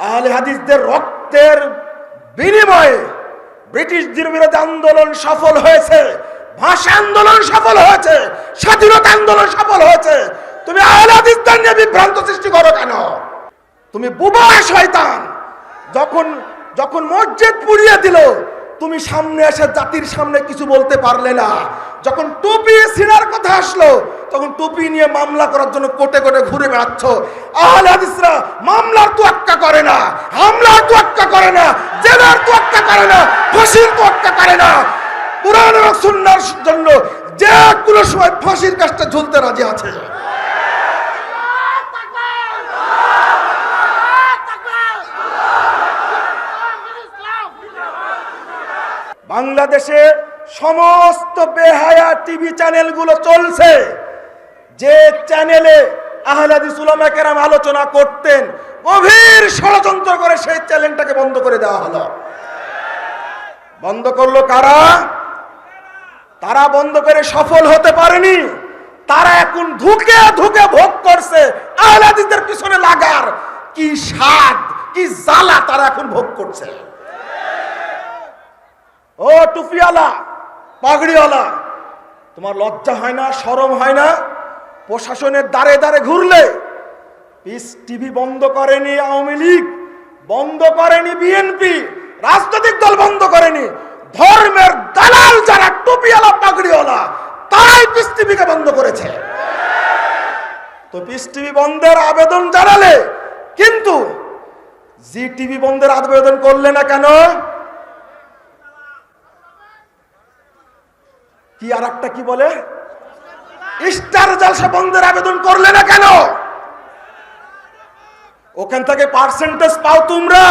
আহলে হাদিসদের রক্তের বিনিময়ে ব্রিটিশদের বিরুদ্ধে আন্দোলন সফল হয়েছে, ভাষা আন্দোলন সফল হয়েছে, স্বাধীনতা আন্দোলন সফল হয়েছে। তুমি আহলে হাদিসদের নিয়ে বিভ্রান্ত সৃষ্টি করো কেন? তুমি বুবা শয়তান। যখন যখন মসজিদ পুড়িয়ে দিল তুমি সামনে এসে জাতির সামনে কিছু বলতে পারলে না। যখন টুপি সিনার কথা আসলো, তখন টুপি নিয়ে মামলা করার জন্য কোটে কোটে ঘুরে বেড়াচ্ছ। আহলে হাদিসরা মামলার তোয়াক্কা করে না, হামলার তোয়াক্কা করে না, জেলার তোয়াক্কা করে না, ফাঁসির তোয়াক্কা করে না। কোরআন এবং সুন্নাহর জন্য যে কোনো সময় ফাঁসির কাজটা ঝুলতে রাজি আছে। বাংলাদেশে সমস্ত বেহায়া টিভি চ্যানেলগুলো চলছে। যে চ্যানেলে কেরাম আলোচনা করতেন, গভীর ষড়যন্ত্র করে সেই চ্যানেলটাকে বন্ধ করে দেওয়া হলো। বন্ধ করল কারা? তারা বন্ধ করে সফল হতে পারেনি। তারা এখন ধুকে ধুকে ভোগ করছে। আহলাদিদের পিছনে লাগার কি স্বাদ, কি জ্বালা তারা এখন ভোগ করছে। টুপিওয়ালা, পাগড়িওয়ালা। তোমার লজ্জা হয় না, সরম হয় না? প্রশাসনের দ্বারে দ্বারে ঘুরলে পিস টিভি বন্ধ করেনি আওয়ামী লীগ, বন্ধ করেনি বিএনপি, রাজনৈতিক দল বন্ধ করেনি। ধর্মের দালাল যারা টুপিওয়ালা, পাগড়িওয়ালা, তারাই পিস টিভিকে বন্ধ করেছে। তো পিস টিভি বন্ধের আবেদন জানালে কিন্তু জি টিভি বন্ধের আবেদন করলে না কেন? আর একটা কি বলে? স্টার জলসা বন্ধের আবেদন করলে না কেন? ওখান থেকে পার্সেন্টেজ পাও তোমরা।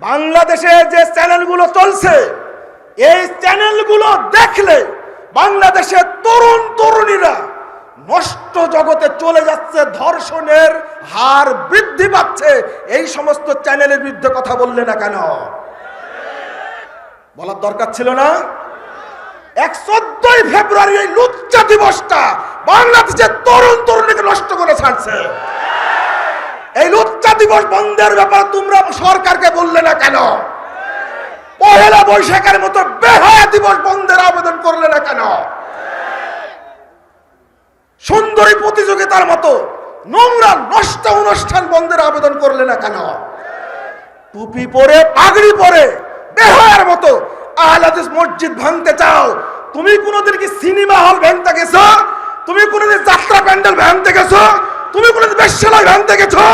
বাংলাদেশে যে চ্যানেলগুলো চলছে, এই চ্যানেলগুলো দেখলে বাংলাদেশের তরুণ তরুণীরা নষ্ট জগতে চলে যাচ্ছে, ধর্ষণের হার বৃদ্ধি পাচ্ছে। এই সমস্ত চ্যানেলের বিরুদ্ধে কথা বললে না কেন? বলার দরকার ছিল না। এক ফেব্রুয়ারি এই দিবসটা তরুণ তরুণীকে নষ্ট করে ছাড়ছে। এই দিবস বন্ধের সরকারকে বললে না কেন? পহেলা বৈশাখের মতো বেহায়া দিবস বন্ধের আবেদন করলে না কেন? সুন্দরী প্রতিযোগিতার মতো নোংরা নষ্ট অনুষ্ঠান বন্ধের আবেদন করলে না কেন? টুপি পরে, পাগড়ি পরে বেহার মতো আহলাদিস মসজিদ ভাঙতে চাও। তুমি কোনোদিন কি সিনেমা হল ভাঙতে গেছো? তুমি কোনোদিন যাত্রা প্যান্ডেল ভাঙতে গেছো? তুমি কোনোদিন বেশ্যালয় ভাঙতে গেছো?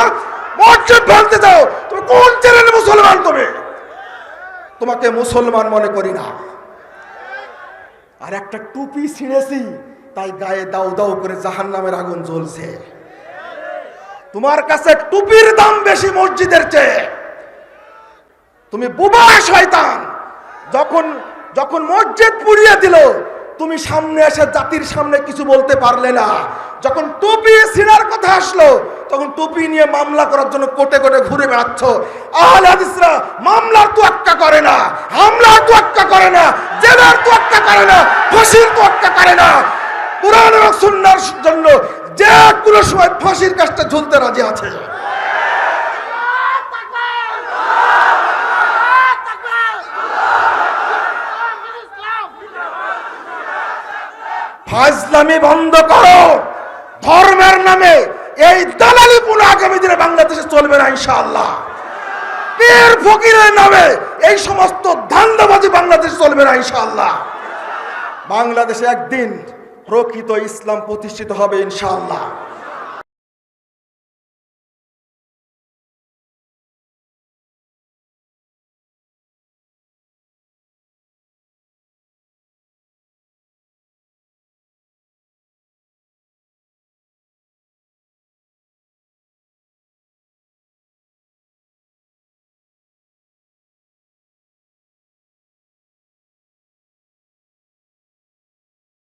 মসজিদ ভাঙতে চাও। তুমি কোন চ্যানেলে মুসলমান তুমি? তোমাকে মুসলমান মনে করি না। আর একটা টুপি ছিঁড়েছি, তাই গায়ে দাউ দাউ করে জাহান নামের আগুন জ্বলছে। তোমার কাছে টুপির দাম বেশি মসজিদের চেয়ে। তুমি বুবা শয়তান। যখন যখন মসজিদ পুড়িয়ে দিল, তুমি সামনে এসে জাতির সামনে কিছু বলতে পারলে না। যখন টুপি সিনার কথা আসলো, তখন টুপি নিয়ে মামলা করার জন্য কোটে কোটে ঘুরে বেড়াচ্ছ। আহলে হাদিসরা মামলার তোয়াক্কা করে না, হামলার তোয়াক্কা করে না, জেলার তোয়াক্কা করে না, ফাঁসির তোয়াক্কা করে না। কোরআন এবং সুন্নাহর জন্য যে কোনো সময় ফাঁসির কাজটা ঝুলতে রাজি আছে। ফাজলামি বন্ধ করো। ধর্মের নামে এই দালালি পুরো আগামী দিনে বাংলাদেশে চলবে না, ইনশাআল্লাহ। পীর ফকিরের নামে এই সমস্ত ধান্দাবাজি বাংলাদেশে চলবে না, ইনশাআল্লাহ। বাংলাদেশে একদিন প্রকৃত ইসলাম প্রতিষ্ঠিত হবে, ইনশাআল্লাহ।